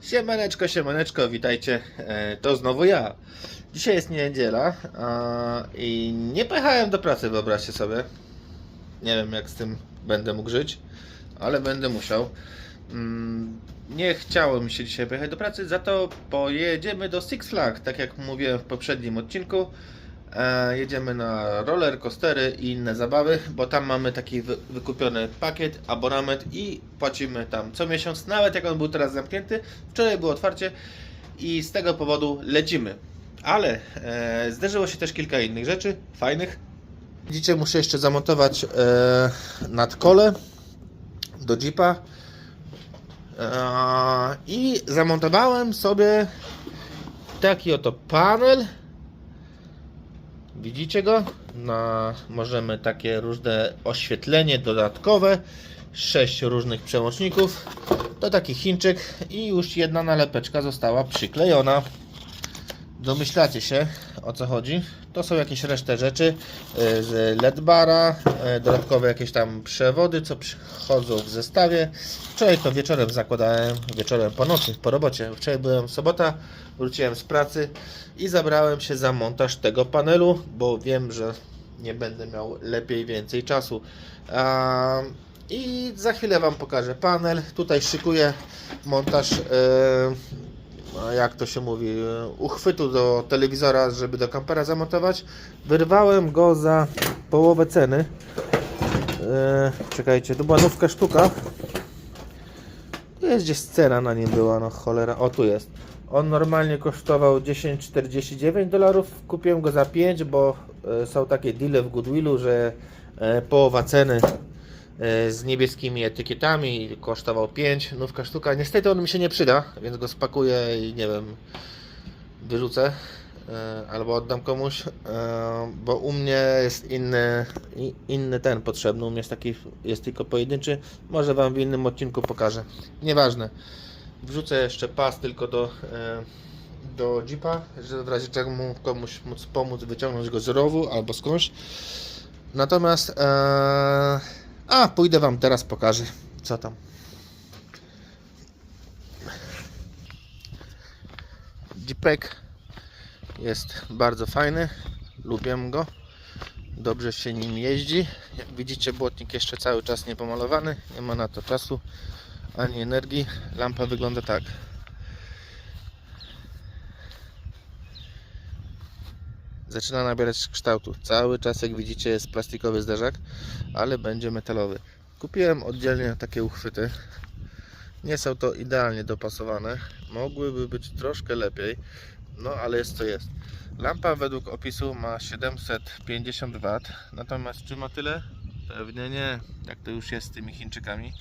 Siemaneczko, siemaneczko, witajcie. E, to znowu ja. Dzisiaj jest niedziela a, i nie pojechałem do pracy, wyobraźcie sobie. Nie wiem, jak z tym będę mógł żyć, ale będę musiał. Mm, nie chciało mi się dzisiaj pojechać do pracy, za to pojedziemy do Six Flags, tak jak mówiłem w poprzednim odcinku. E, jedziemy na roller coastery i inne zabawy, bo tam mamy taki wy, wykupiony pakiet, abonament i płacimy tam co miesiąc, nawet jak on był teraz zamknięty. Wczoraj było otwarcie i z tego powodu lecimy. Ale e, zdarzyło się też kilka innych rzeczy fajnych. Widzicie, muszę jeszcze zamontować e, nadkole do Jeepa. E, I zamontowałem sobie taki oto panel. Widzicie go? Na, możemy takie różne oświetlenie dodatkowe. Sześć różnych przełączników. To taki Chińczyk i już jedna nalepeczka została przyklejona. Domyślacie się o co chodzi. To są jakieś resztę rzeczy y, z LED bara, y, dodatkowe jakieś tam przewody, co przychodzą w zestawie. Wczoraj to wieczorem zakładałem, wieczorem po nocy, po robocie. Wczoraj byłem sobota, wróciłem z pracy i zabrałem się za montaż tego panelu, bo wiem, że nie będę miał lepiej więcej czasu. I za chwilę Wam pokażę panel. Tutaj szykuję montaż. No, jak to się mówi, e, uchwytu do telewizora, żeby do kampera zamontować. Wyrwałem go za połowę ceny. E, czekajcie, to była nówka sztuka. Tu jest gdzieś cena na nim była, no cholera. O, tu jest. On normalnie kosztował 10,49 dolarów. Kupiłem go za 5, bo e, są takie deale w Goodwillu, że e, połowa ceny z niebieskimi etykietami kosztował 5, nówka sztuka. Niestety on mi się nie przyda, więc go spakuję i nie wiem, wyrzucę e, albo oddam komuś, e, bo u mnie jest inny, inny ten potrzebny. U mnie jest taki, jest tylko pojedynczy. Może Wam w innym odcinku pokażę. Nieważne. Wrzucę jeszcze pas tylko do, e, do Jeepa, żeby w razie czego mu komuś móc pomóc wyciągnąć go z rowu albo skądś. Natomiast e, a pójdę Wam teraz pokażę co tam. Jeepek jest bardzo fajny, lubię go. Dobrze się nim jeździ. Jak widzicie, błotnik jeszcze cały czas nie pomalowany, nie ma na to czasu ani energii. Lampa wygląda tak. Zaczyna nabierać kształtu. Cały czas, jak widzicie, jest plastikowy zderzak, ale będzie metalowy. Kupiłem oddzielnie takie uchwyty. Nie są to idealnie dopasowane. Mogłyby być troszkę lepiej, no ale jest co jest. Lampa według opisu ma 750 W, natomiast czy ma tyle? Pewnie nie, jak to już jest z tymi Chińczykami.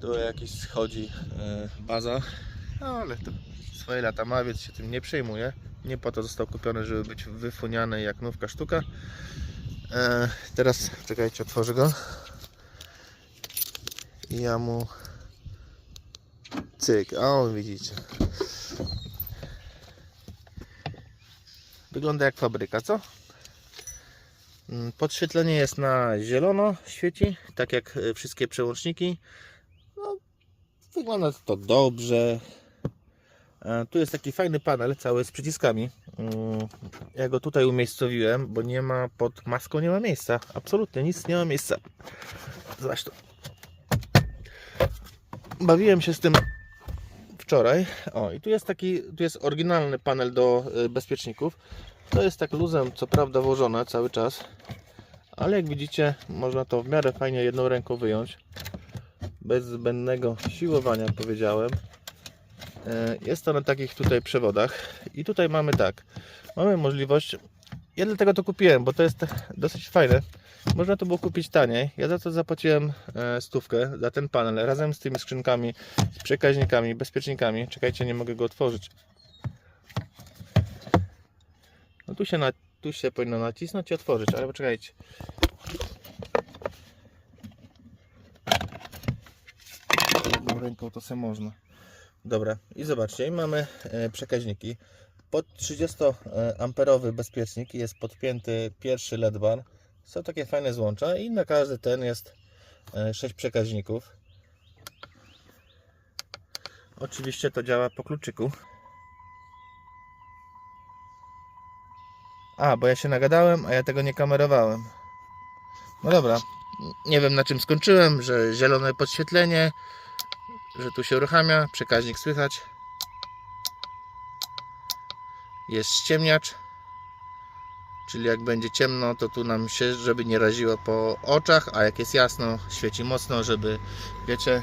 Tu jakiś schodzi e, baza, no, ale to swoje lata ma, więc się tym nie przejmuje. Nie po to został kupiony, żeby być wyfuniany jak nówka sztuka. E, teraz czekajcie, otworzę go. I ja mu cyk, a on widzicie. Wygląda jak fabryka, co? Mm, Podświetlenie jest na zielono, świeci, tak jak e, wszystkie przełączniki. No, wygląda to dobrze. E, Tu jest taki fajny panel, cały z przyciskami. Mm, Ja go tutaj umiejscowiłem, bo nie ma pod maską nie ma miejsca. Absolutnie nic nie ma miejsca. Zresztą bawiłem się z tym wczoraj. O, i tu jest taki, tu jest oryginalny panel do y, bezpieczników. To jest tak luzem, co prawda włożone cały czas, ale jak widzicie, można to w miarę fajnie jedną ręką wyjąć. Bez zbędnego siłowania, powiedziałem. E, Jest to na takich tutaj przewodach. I tutaj mamy tak. Mamy możliwość. Ja dlatego to kupiłem, bo to jest dosyć fajne. Można to było kupić taniej. Ja za to zapłaciłem e, stówkę za ten panel razem z tymi skrzynkami, z przekaźnikami, bezpiecznikami. Czekajcie, nie mogę go otworzyć. No tu się, na, tu się powinno nacisnąć i otworzyć, ale poczekajcie. Ręką to sobie można. Dobra, i zobaczcie, mamy e, przekaźniki. Pod 30 amperowy bezpiecznik jest podpięty pierwszy LED bar. Są takie fajne złącza i na każdy ten jest 6 przekaźników. Oczywiście to działa po kluczyku. A, bo ja się nagadałem, a ja tego nie kamerowałem. No dobra. Nie wiem na czym skończyłem, że zielone podświetlenie, że tu się uruchamia, przekaźnik słychać. Jest ściemniacz. Czyli jak będzie ciemno, to tu nam się, żeby nie raziło po oczach, a jak jest jasno, świeci mocno, żeby, wiecie,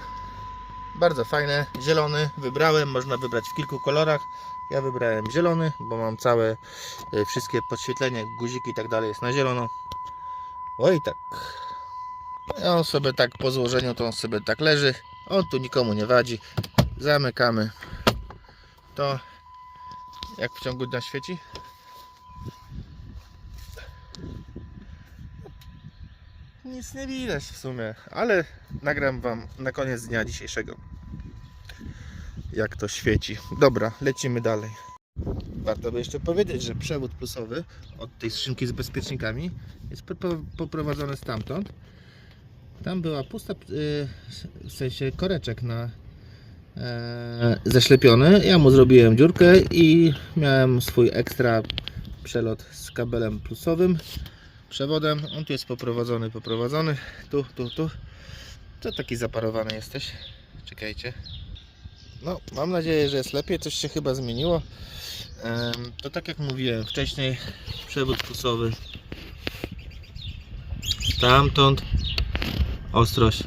bardzo fajne, zielony wybrałem, można wybrać w kilku kolorach. Ja wybrałem zielony, bo mam całe y, wszystkie podświetlenia, guziki i tak dalej jest na zielono. Oj tak. I on sobie tak po złożeniu to on sobie tak leży. On tu nikomu nie wadzi. Zamykamy. To jak w ciągu dnia świeci? Nic nie widać w sumie, ale nagram wam na koniec dnia dzisiejszego jak to świeci. Dobra, lecimy dalej. Warto by jeszcze powiedzieć, że przewód plusowy od tej skrzynki z bezpiecznikami jest poprowadzony stamtąd. Tam była pusta, y, w sensie koreczek na e, zaślepiony. Ja mu zrobiłem dziurkę i miałem swój ekstra przelot z kabelem plusowym, przewodem. On tu jest poprowadzony, poprowadzony. Tu, tu, tu. To taki zaparowany jesteś. Czekajcie. No, mam nadzieję, że jest lepiej. Coś się chyba zmieniło. To tak jak mówiłem wcześniej, przewód plusowy stamtąd ostrość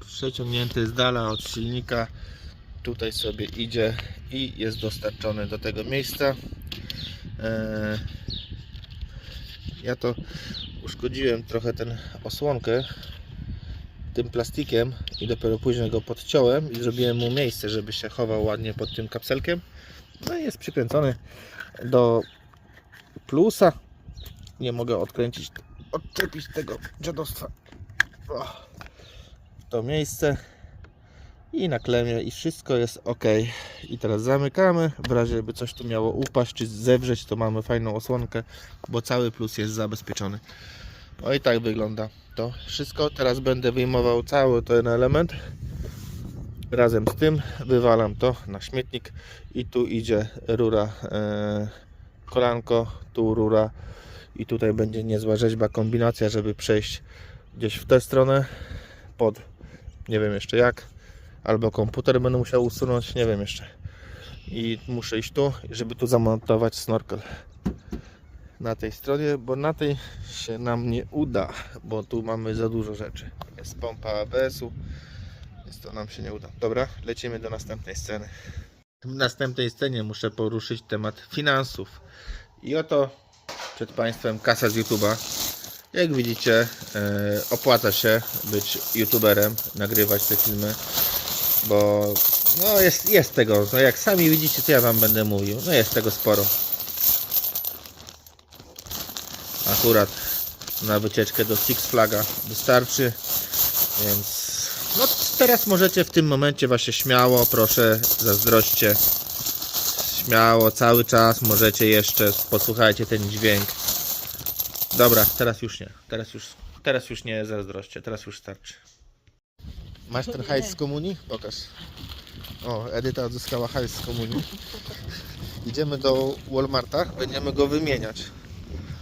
przeciągnięty z dala od silnika tutaj sobie idzie i jest dostarczony do tego miejsca E, ja to uszkodziłem trochę ten osłonkę tym plastikiem i dopiero później go podciąłem i zrobiłem mu miejsce, żeby się chował ładnie pod tym kapselkiem. No i jest przykręcony do plusa. Nie mogę odkręcić, odczepić tego dziadostwa. To miejsce i na klemie i wszystko jest ok. I teraz zamykamy. W razie by coś tu miało upaść czy zewrzeć, to mamy fajną osłonkę, bo cały plus jest zabezpieczony. No i tak wygląda to wszystko. Teraz będę wyjmował cały ten element. Razem z tym wywalam to na śmietnik i tu idzie rura e, kolanko, tu rura i tutaj będzie niezła rzeźba, kombinacja, żeby przejść gdzieś w tę stronę pod nie wiem jeszcze jak albo komputer będę musiał usunąć, nie wiem jeszcze i muszę iść tu, żeby tu zamontować snorkel na tej stronie, bo na tej się nam nie uda, bo tu mamy za dużo rzeczy. Jest pompa ABS-u, więc to nam się nie uda. Dobra, lecimy do następnej sceny. W następnej scenie muszę poruszyć temat finansów. I oto przed Państwem kasa z YouTube'a. Jak widzicie, e, opłaca się być YouTuberem, nagrywać te filmy, bo no jest, jest tego, no jak sami widzicie, co ja Wam będę mówił, no jest tego sporo. akurat na wycieczkę do Six Flaga wystarczy, więc no teraz możecie w tym momencie właśnie śmiało, proszę, zazdroście, śmiało, cały czas możecie jeszcze, posłuchajcie ten dźwięk. Dobra, teraz już nie, teraz już, teraz już nie zazdroście, teraz już starczy. Masz ten hajs z komunii? Pokaż. O, Edyta odzyskała hajs z komunii. Idziemy do Walmarta, będziemy go wymieniać.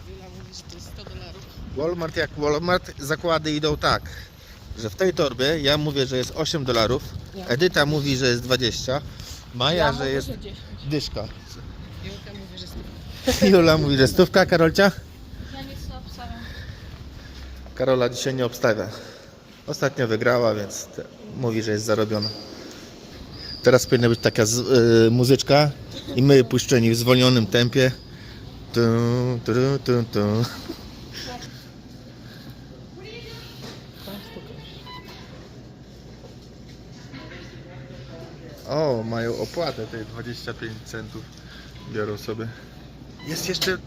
Jula mówi, że to jest 100 dolarów. Walmart jak Walmart, zakłady idą tak, że w tej torbie ja mówię, że jest 8 dolarów. Edyta mówi, że jest 20, Maja, że jest 10. dyszka. Julka mówi, że 100. Jula mówi, że stówka, Karolcia? Ja nie chcę obstawiam. Karola dzisiaj nie obstawia. Ostatnio wygrała, więc te, mówi, że jest zarobiona. Teraz powinna być taka z, y, muzyczka i my puszczeni w zwolnionym tempie. Tu, tu, tu, tu. O, mają opłatę tej 25 centów. Biorą sobie. Jest jeszcze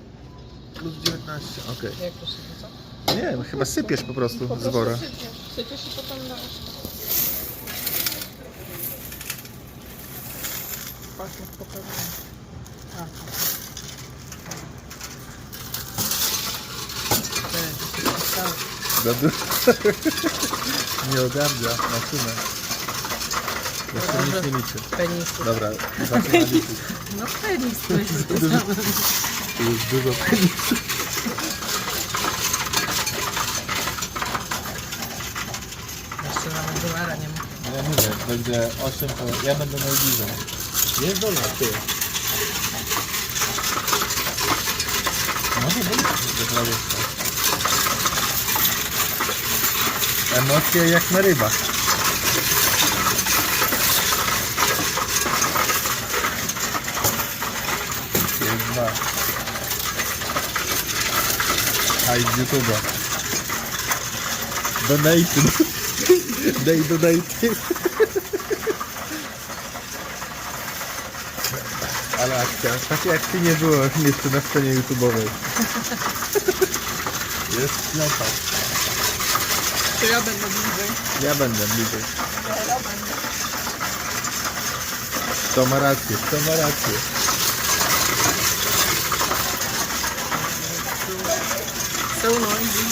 plus 19. Okej. Jak to się co? Nie, chyba sypiesz po prostu z wora. sypiesz. Sypiesz i potem dasz. Pachnie pokazuję. A. Za dużo. Nie ogarnia maszynę. Jeszcze nic nie liczy. Penisy. Dobra, zaczynamy liczyć. No penis to jest to samo. Tu jest dużo penisów. Jeszcze nawet dolara nie ma. No ja mówię, jak będzie 8, to ja będę najbliżej. Jest dolar, ty. Może być, że prawie tak. Emocje jak na rybach. Jest dwa. Haj z YouTube'a. Donate. Daj donate. Ale akcja. Takiej akcji nie było jeszcze na scenie YouTube'owej. Jest ślepa. To ja będę bliżej. Ja będę bliżej. To ma rację, to ma rację. So noisy.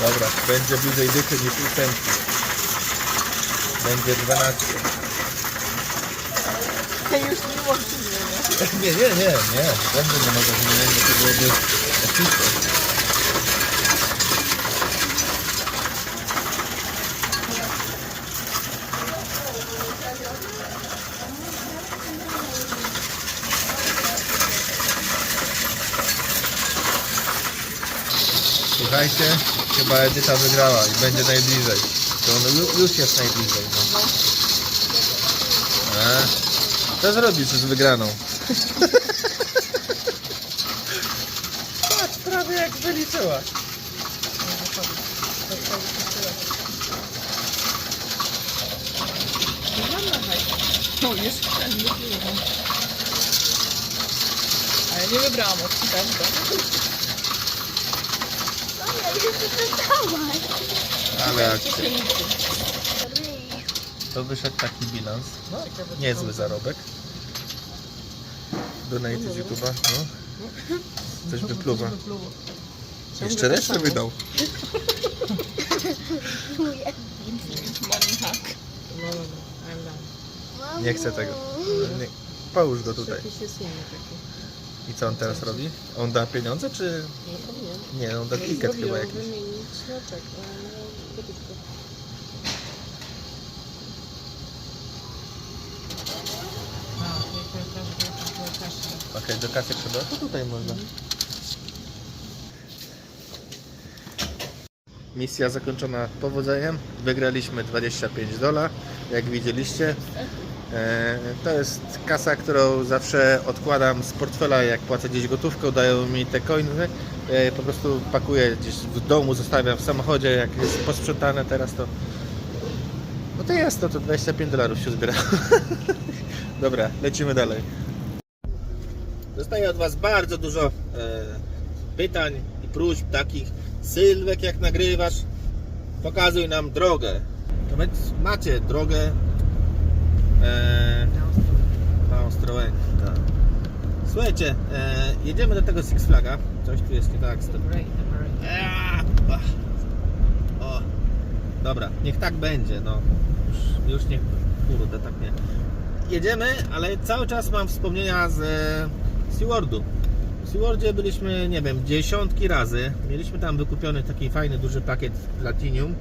Dobra, będzie bliżej dychy niż ósemki. Będzie 12. Ja już nie łączymy? Nie, nie, nie, nie. Będę nie mogę zmienić, bo to byłoby oczywiste. Słuchajcie, chyba Edyta wygrała i będzie najbliżej. To on ju- już jest najbliżej. No. A, co zrobisz z wygraną? Patrz, prawie jak wyliczyła. No, jeszcze ten nie wybrałam. Ale nie wybrałam od każdego. Ale akcja. To wyszedł taki bilans. No, niezły zarobek. Donate z YouTube'a, no. Coś wypluwa. Jeszcze resztę wydał. Money hack. No, no. Nie chcę tego. Nie. Połóż go tutaj. Jest inny taki. I co on teraz robi? On da pieniądze, czy... No powinien. Nie, on da ticket chyba jakiś. wymienić znaczek, ale gotówkę. A, nie kojarzę, że to kasza. Okej, do kasy trzeba? To tutaj można. Misja zakończona powodzeniem. Wygraliśmy 25 dola, jak widzieliście. E, To jest kasa, którą zawsze odkładam z portfela, jak płacę gdzieś gotówką, dają mi te coiny. Je po prostu pakuję gdzieś w domu, zostawiam w samochodzie, jak jest posprzątane teraz to... No to jest, no to 25 dolarów się zbiera. Dobra, lecimy dalej. Dostaję od Was bardzo dużo e, pytań i próśb takich. Sylwek, jak nagrywasz, pokazuj nam drogę. Więc macie drogę e, na Ostrołękę. Tak. Słuchajcie, e, jedziemy do tego Six Flaga. Coś tu jest nie tak z. O, dobra, niech tak będzie, no. Już, już niech, kurde, tak nie. Jedziemy, ale cały czas mam wspomnienia z e. W SeaWorldzie byliśmy, nie wiem, dziesiątki razy. Mieliśmy tam wykupiony taki fajny, duży pakiet Platinum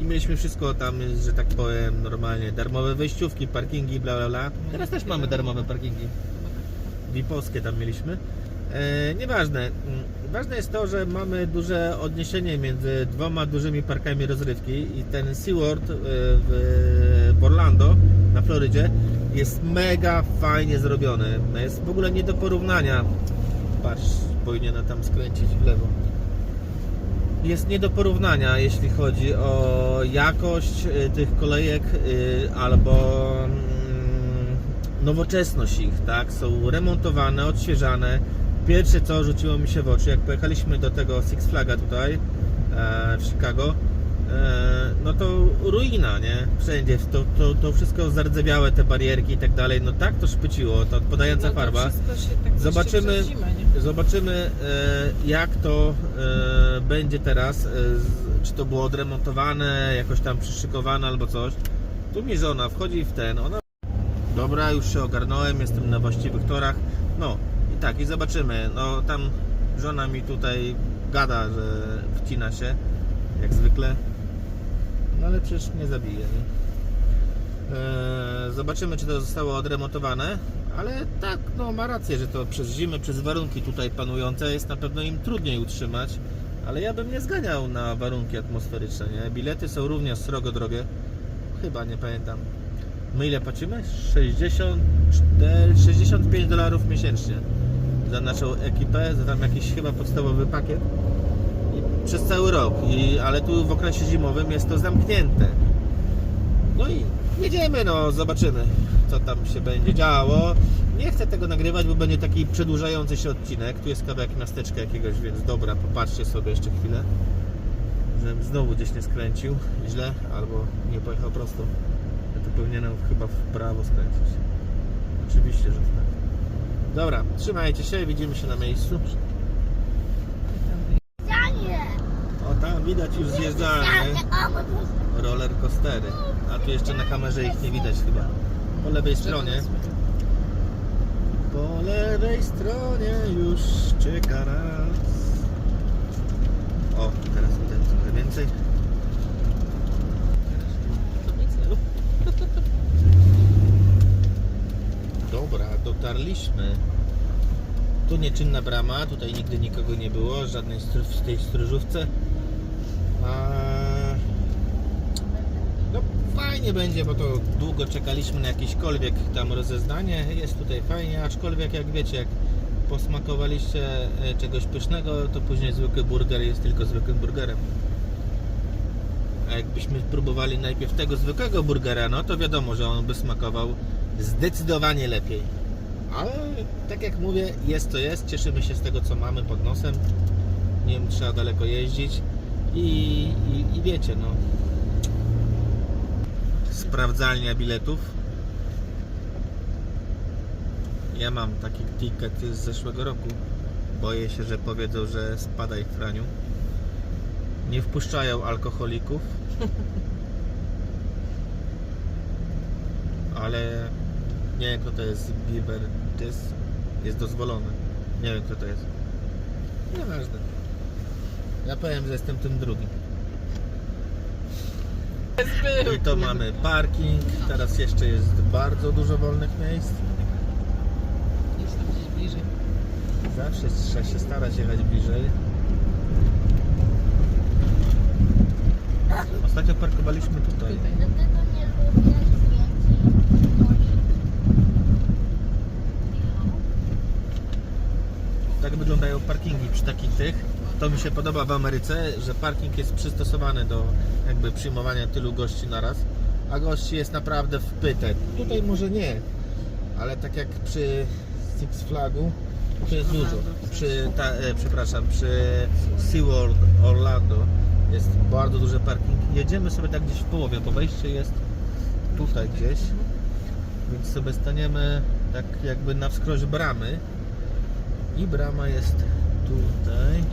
i mieliśmy wszystko tam, że tak powiem, normalnie darmowe wejściówki, parkingi, bla bla bla. Teraz też mamy darmowe parkingi. VIP-owskie tam mieliśmy. E, nieważne. Mm, Ważne jest to, że mamy duże odniesienie między dwoma dużymi parkami rozrywki i ten SeaWorld e, w Orlando na Florydzie jest mega fajnie zrobiony. Jest w ogóle nie do porównania. Patrz, powinienem tam skręcić w lewo. Jest nie do porównania, jeśli chodzi o jakość e, tych kolejek e, albo mm, nowoczesność ich, tak? Są remontowane, odświeżane. Pierwsze co rzuciło mi się w oczy, jak pojechaliśmy do tego Six Flaga tutaj e, w Chicago, e, no to ruina, nie? Wszędzie, to, to, to wszystko zardzewiałe, te barierki i tak dalej, no tak to szpyciło, to odpadająca No to farba. tak Zobaczymy. zimę? Zobaczymy e, jak to będzie teraz, e, czy to było odremontowane, jakoś tam przyszykowane albo coś. Tu mi żona wchodzi w ten, ona... Dobra, już się ogarnąłem, jestem na właściwych torach. No i tak, i zobaczymy. No tam żona mi tutaj gada, że wcina się, jak zwykle. No ale przecież nie zabije, nie? Eee, zobaczymy, czy to zostało odremontowane. Ale tak, no ma rację, że to przez zimę, przez warunki tutaj panujące jest na pewno im trudniej utrzymać. Ale ja bym nie zganiał na warunki atmosferyczne, nie? Bilety są równie srogo drogie. Chyba, nie pamiętam. My ile płacimy? 64, 65 dolarów miesięcznie za naszą ekipę, za tam jakiś chyba podstawowy pakiet. I przez cały rok, I, ale tu w okresie zimowym jest to zamknięte. No i jedziemy, no zobaczymy, co tam się będzie działo. Nie chcę tego nagrywać, bo będzie taki przedłużający się odcinek. Tu jest kawałek miasteczka jakiegoś, więc dobra, popatrzcie sobie jeszcze chwilę. Żebym znowu gdzieś nie skręcił źle, albo nie pojechał prosto. Ja tu powinienem chyba w prawo skręcić. Oczywiście, że tak. Dobra, trzymajcie się, widzimy się na miejscu. O tam widać już Boże. roller coastery. A tu jeszcze na kamerze ich nie widać chyba. Po lewej stronie. Po lewej stronie już czeka raz. O, teraz widać trochę więcej. Dobra, dotarliśmy. Tu nieczynna brama, tutaj nigdy nikogo nie było, żadnej str- w tej stróżówce. A... No fajnie będzie, bo to długo czekaliśmy na jakiekolwiek tam rozeznanie. Jest tutaj fajnie, aczkolwiek jak wiecie, jak posmakowaliście e, czegoś pysznego, to później zwykły burger jest tylko zwykłym burgerem. A jakbyśmy próbowali najpierw tego zwykłego burgera, no to wiadomo, że on by smakował zdecydowanie lepiej. Ale tak jak mówię, jest to jest. Cieszymy się z tego, co mamy pod nosem. Nie wiem, trzeba daleko jeździć. I, i, i wiecie, no. Sprawdzalnia biletów. Ja mam taki ticket z zeszłego roku. Boję się, że powiedzą, że spadaj w praniu. Nie wpuszczają alkoholików. Ale nie wiem kto to jest Beaver Tys. Jest dozwolony. Nie wiem kto to jest. Nieważne. Ja powiem, że jestem tym drugim. I to mamy parking. Teraz jeszcze jest bardzo dużo wolnych miejsc. Jest tam gdzieś bliżej. Zawsze trzeba się starać jechać bliżej. Ostatnio parkowaliśmy tutaj. Tutaj. Dlatego nie lubię zdjęć. Wyglądają parkingi przy takich tych. To mi się podoba w Ameryce, że parking jest przystosowany do jakby przyjmowania tylu gości naraz, a gości jest naprawdę wpyte. Tutaj może nie, ale tak jak przy Six Flagu, to jest dużo. Przy, ta, e, przepraszam, przy SeaWorld Orlando jest bardzo duży parking. Jedziemy sobie tak gdzieś w połowie, bo wejście jest tutaj gdzieś, więc sobie staniemy tak jakby na wskroś bramy i brama jest tutaj,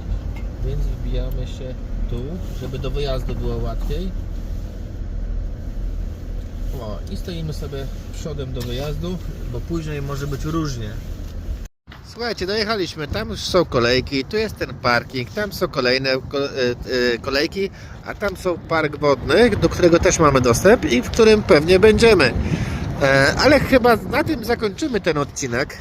więc wbijamy się tu, żeby do wyjazdu było łatwiej. O, i stoimy sobie przodem do wyjazdu, bo później może być różnie. Słuchajcie, dojechaliśmy, tam już są kolejki, tu jest ten parking, tam są kolejne ko- e, e, kolejki, a tam są park wodny, do którego też mamy dostęp i w którym pewnie będziemy. E, Ale chyba na tym zakończymy ten odcinek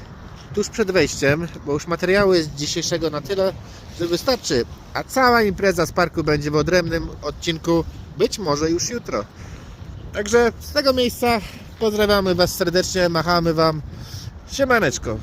tuż przed wejściem, bo już materiału jest dzisiejszego na tyle, że wystarczy. A cała impreza z parku będzie w odrębnym odcinku, być może już jutro. Także z tego miejsca pozdrawiamy Was serdecznie, machamy Wam. Siemaneczko.